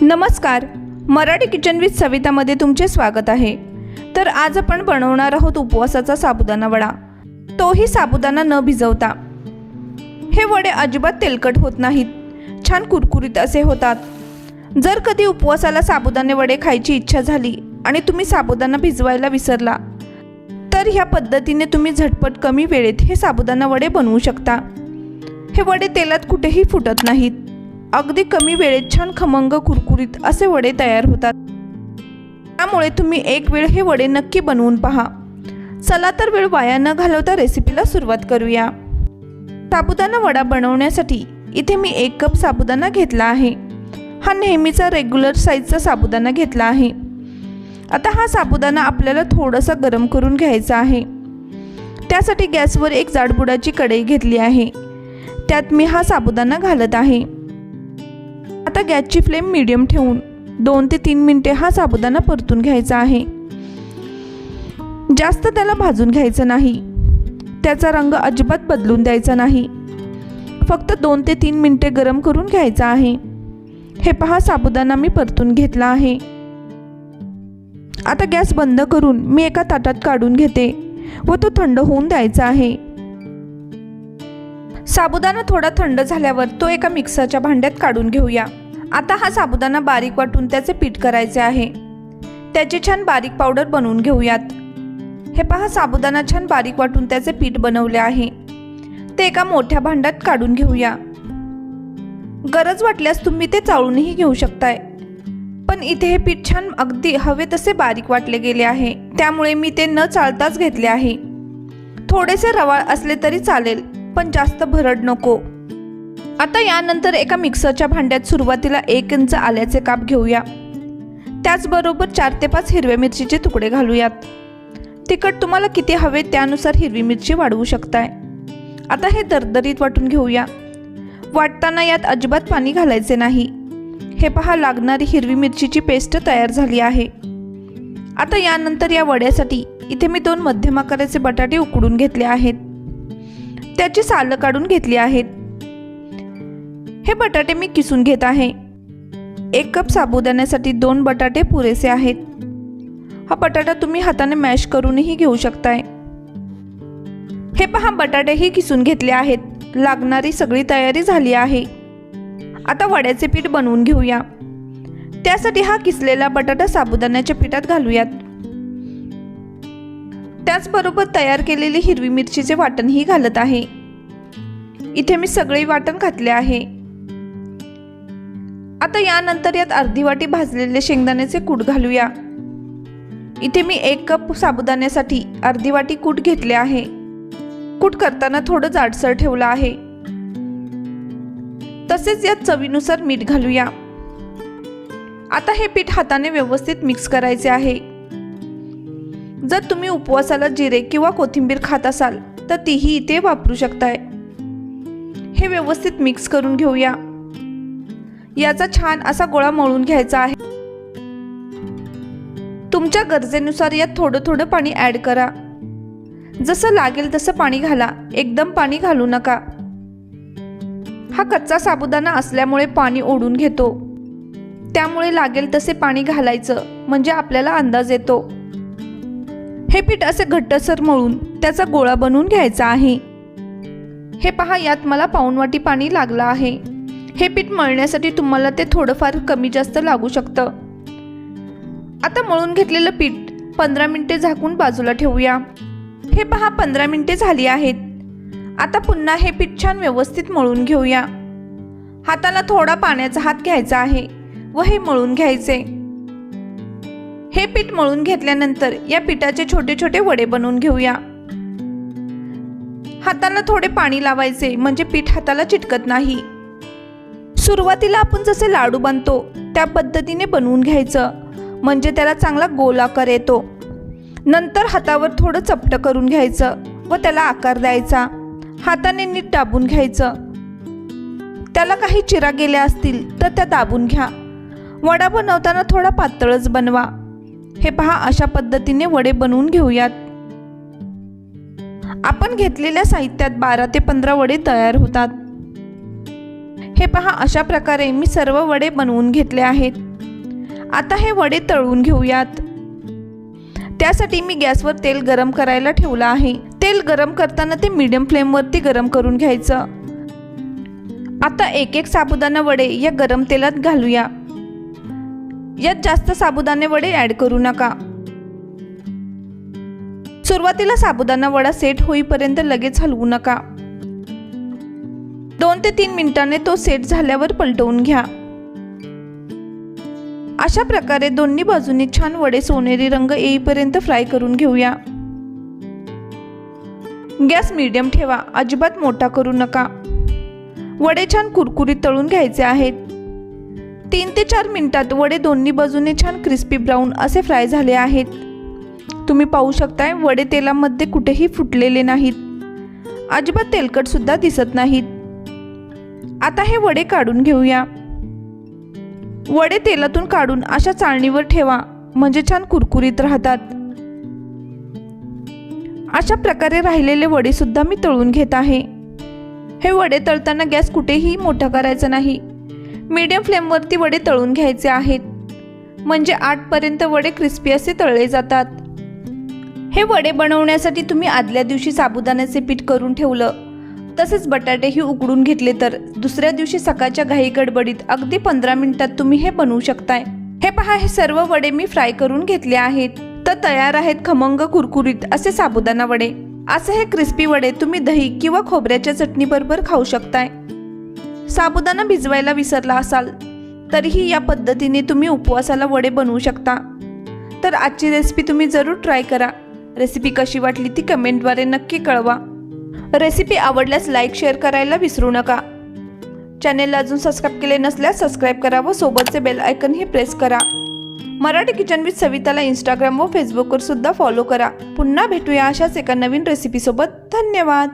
नमस्कार. Marathi kitchen with सवितामध्ये तुमचे स्वागत आहे. तर आज आपण बनवणार आहोत उपवासाचा साबुदाणा वडा. तोही साबुदाणा न भिजवता. हे वडे अजिबात तेलकट होत नाहीत. छान कुरकुरीत असे होतात. जर कधी उपवासाला साबुदाणे वडे खायची इच्छा झाली आणि तुम्ही साबुदाणा भिजवायला विसरला तर ह्या पद्धतीने तुम्ही झटपट कमी वेळेत हे साबुदाणा वडे बनवू शकता. हे वडे तेलात कुठेही फुटत नाहीत. अगदी कमी वेळेत छान खमंग कुरकुरीत असे वडे तयार होतात. त्यामुळे तुम्ही एक वेळ हे वडे नक्की बनवून पहा. चला तर वेळ वाया न घालवता रेसिपीला सुरुवात करूया. साबुदाणा वडा बनवण्यासाठी इथे मी एक कप साबुदाणा घेतला आहे. हा नेहमीचा रेग्युलर साईजचा साबुदाणा घेतला आहे. आता हा साबुदाणा आपल्याला थोडासा गरम करून घ्यायचा आहे. त्यासाठी गॅसवर एक जाडबुडाची कढई घेतली आहे. त्यात मी हा साबुदाणा घालत आहे. आता गॅसची फ्लेम मिडियम ठेवून दोन ते तीन मिनटे हा साबुदाणा परतून घ्यायचा आहे. जास्त त्याला भाजून घ्यायचं नाही. त्याचा रंग अजिबात बदलून द्यायचा नाही. फक्त दोन ते तीन मिनटे गरम करून घ्यायचा आहे. हे पहा साबुदाणा मी परतून घेतला आहे. आता गॅस बंद करून मी एका ताटात काढून घेते व तो थंड होऊन द्यायचा आहे. साबुदाणा थोडा थंड झाल्यावर तो एका मिक्सरच्या भांड्यात काढून घेऊया. आता हा साबुदाणा बारीक वाटून त्याचे पीठ करायचे आहे. त्याची छान बारीक पावडर बनवून घेऊयात. हे पहा साबुदाणा छान बारीक वाटून त्याचे पीठ बनवले आहे. ते एका मोठ्या भांड्यात काढून घेऊया. गरज वाटल्यास तुम्ही ते चाळूनही घेऊ शकताय. पण इथे हे पीठ छान अगदी हवे तसे बारीक वाटले गेले आहे. त्यामुळे मी ते न चाळताच घेतले आहे. थोडेसे रवाळ असले तरी चालेल पण जास्त भरड नको. आता यानंतर एका मिक्सरच्या भांड्यात सुरुवातीला एक इंच आल्याचे काप घेऊया. त्याचबरोबर चार ते पाच हिरव्या मिरचीचे तुकडे घालूयात. तिखट तुम्हाला किती हवे त्यानुसार हिरवी मिरची वाढवू शकताय. आता हे दरदरीत वाटून घेऊया. वाटताना यात अजिबात पाणी घालायचे नाही. हे पहा लागणारी हिरवी मिरचीची पेस्ट तयार झाली आहे. आता यानंतर या वड्यासाठी इथे मी दोन मध्यम आकाराचे बटाटे उकडून घेतले आहेत. त्याची सालं काढून घेतली आहेत. हे बटाटे मी किसून घेत आहे. एक कप साबुदाण्यासाठी दोन बटाटे पुरेसे आहेत. हा बटाटा तुम्ही हाताने मॅश करूनही घेऊ शकताय. हे पहा बटाटेही किसून घेतले आहेत. लागणारी सगळी तयारी झाली आहे. आता वड्याचे पीठ बनवून घेऊया. त्यासाठी हा किसलेला बटाटा साबुदाण्याच्या पिठात घालूयात. त्याचबरोबर तयार केलेली हिरवी मिरचीचे वाटणही घालत आहे. इथे मी सगळे वाटण घातले आहे. आता यानंतर यात अर्धी वाटी भाजलेले शेंगदाण्याचे कूट घालूया. इथे मी एक कप साबुदाण्यासाठी अर्धी वाटी कूट घेतले आहे. कूट करताना थोडं जाडसर ठेवलं आहे. तसेच यात चवीनुसार मीठ घालूया. आता हे पीठ हाताने व्यवस्थित मिक्स करायचे आहे. जर तुम्ही उपवासाला जिरे किंवा कोथिंबीर खात असाल तर तीही इथे वापरू शकताय. हे व्यवस्थित मिक्स करून घेऊया. याचा छान असा गोळा मळून घ्यायचा आहे. तुमच्या गरजेनुसार यात थोडं थोडं पाणी ॲड करा. जसं लागेल तसं पाणी घाला. एकदम पाणी घालू नका. हा कच्चा साबुदाणा असल्यामुळे पाणी ओढून घेतो. त्यामुळे लागेल तसे पाणी घालायचं म्हणजे आपल्याला अंदाज येतो. हे पीठ असे घट्टसर मळून त्याचा गोळा बनवून घ्यायचा आहे. हे पहा यात मला पाऊण वाटी पाणी लागलं आहे. हे पीठ मळण्यासाठी तुम्हाला ते थोडंफार कमी जास्त लागू शकतं. आता मळून घेतलेलं पीठ पंधरा मिनिटे झाकून बाजूला ठेवूया. हे पहा पंधरा मिनिटे झाली आहेत. आता पुन्हा हे पीठ छान व्यवस्थित मळून घेऊया. हाताला थोडा पाण्याचा हात घ्यायचा आहे व हे मळून घ्यायचे. हे पीठ मळून घेतल्यानंतर या पिठाचे छोटे छोटे वडे बनवून घेऊया. हाताला थोडे पाणी लावायचे म्हणजे पीठ हाताला चिटकत नाही. सुरुवातीला आपण जसे लाडू बांधतो त्या पद्धतीने बनवून घ्यायचं. म्हणजे त्याला चांगला गोल आकार येतो. नंतर हातावर थोडं चपटं करून घ्यायचं व त्याला आकार द्यायचा. हाताने नीट दाबून घ्यायचं. त्याला काही चिरा गेल्या असतील तर त्या दाबून घ्या. वडा बनवताना थोडा पातळच बनवा. हे पहा अशा पद्धतीने वडे बनवून घेऊयात. आपण घेतलेल्या साहित्यात बारा ते पंधरा वडे तयार होतात. हे पहा अशा प्रकारे मी सर्व वडे बनवून घेतले आहेत. आता हे वडे तळून घेऊयात. त्यासाठी मी गॅसवर तेल गरम करायला ठेवलं आहे. तेल गरम करताना ते मीडियम फ्लेमवरती गरम करून घ्यायचं. आता एक एक साबुदाणा वडे या गरम तेलात घालूया. यात जास्त साबुदाणे वडे ॲड करू नका. सुरुवातीला साबुदाणा वडा सेट होईपर्यंत लगेच हलवू नका. दोन ते तीन मिनिटांनी तो सेट झाल्यावर पलटवून घ्या. अशा प्रकारे दोन्ही बाजूंनी छान वडे सोनेरी रंग येईपर्यंत फ्राय करून घेऊया. गॅस मीडियम ठेवा अजिबात मोठा करू नका. वडे छान कुरकुरीत तळून घ्यायचे आहेत. तीन ते चार मिनिटात वडे दोन्ही बाजूने छान क्रिस्पी ब्राऊन असे फ्राय झाले आहेत. तुम्ही पाहू शकताय वडे तेलामध्ये कुठेही फुटलेले नाहीत. अजिबात तेलकटसुद्धा दिसत नाहीत. आता हे वडे काढून घेऊया. वडे तेलातून काढून अशा चाळणीवर ठेवा म्हणजे छान कुरकुरीत राहतात. अशा प्रकारे राहिलेले वडे सुद्धा मी तळून घेत आहे. हे वडे तळताना गॅस कुठेही मोठा करायचा नाही. मीडियम फ्लेमवरती वडे तळून घ्यायचे आहेत. म्हणजे आठपर्यंत वडे क्रिस्पी असे तळले जातात. हे वडे बनवण्यासाठी तुम्ही आदल्या दिवशी साबुदाण्याचे पीठ करून ठेवलं. तसेच बटाटेही उकडून घेतले तर दुसऱ्या दिवशी सकाळच्या घाई गडबडीत अगदी पंधरा मिनिटात तुम्ही हे बनवू शकताय. हे पहा हे सर्व वडे मी फ्राय करून घेतले आहेत. तर तयार आहेत खमंग कुरकुरीत असे साबुदाणा वडे. असे हे क्रिस्पी वडे तुम्ही दही किंवा खोबऱ्याच्या चटणीबरोबर खाऊ शकताय. साबुदाणा भिजवायला विसरला असाल तरीही या पद्धतीने तुम्ही उपवासाला वडे बनवू शकता. तर आजची रेसिपी तुम्ही जरूर ट्राय करा. रेसिपी कशी वाटली ती कमेंटद्वारे नक्की कळवा. रेसिपी आवडल्यास लाईक शेअर करायला विसरू नका. चॅनेलला अजून सबस्क्राईब केले नसल्यास सबस्क्राईब करा व सोबतचे बेल आयकनही प्रेस करा. मराठी किचन विथ सविताला इंस्टाग्राम व फेसबुकवर सुद्धा फॉलो करा. पुन्हा भेटूया अशाच एका नवीन रेसिपीसोबत धन्यवाद!